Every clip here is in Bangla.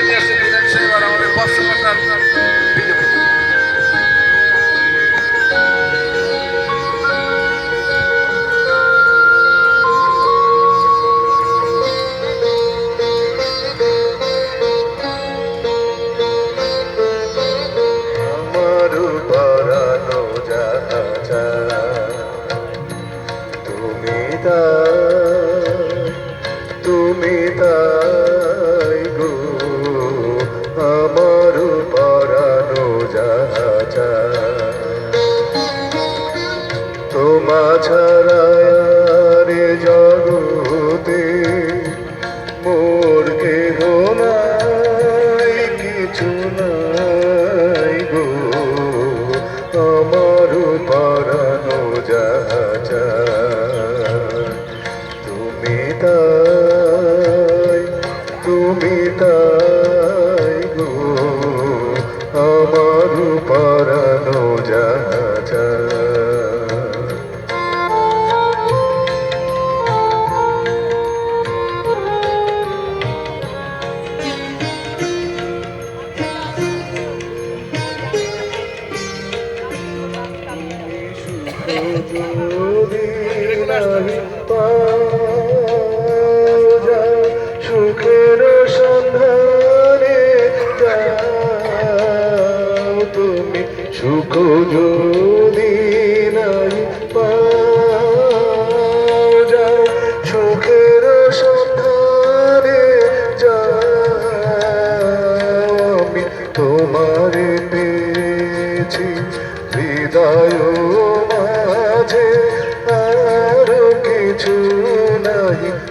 নিয়ে আসছেন মিজান সাহেব আর আমাদের পাঁচশো বিজেপি তুমি তাই জগতে মোর কেহ নাই, কিছু নাই গো। আমার পরানো যাহা তুমি তাই তুমি তাই গো। আমার পরানো যাহা সুখের সন্ধানে তুমি সুখ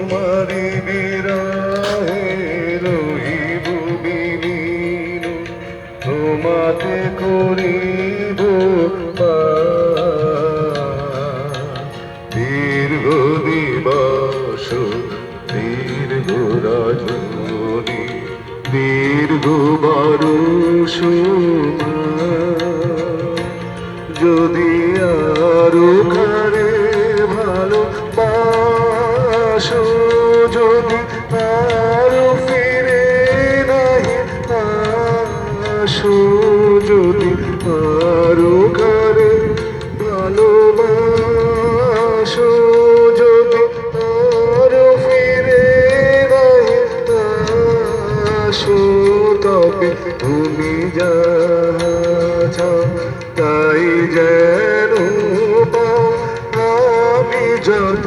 তোমারি বিরহে রহিব বিলীন তোমাতে করিব দীর্ঘ দিবস দীর্ঘ রজনী দীর্ঘ যদি আসো যদি আরও কারে ভালোবাসো, যদি আরও ফিরে আসো, তবে তুমি যা তাই যেন আমি যত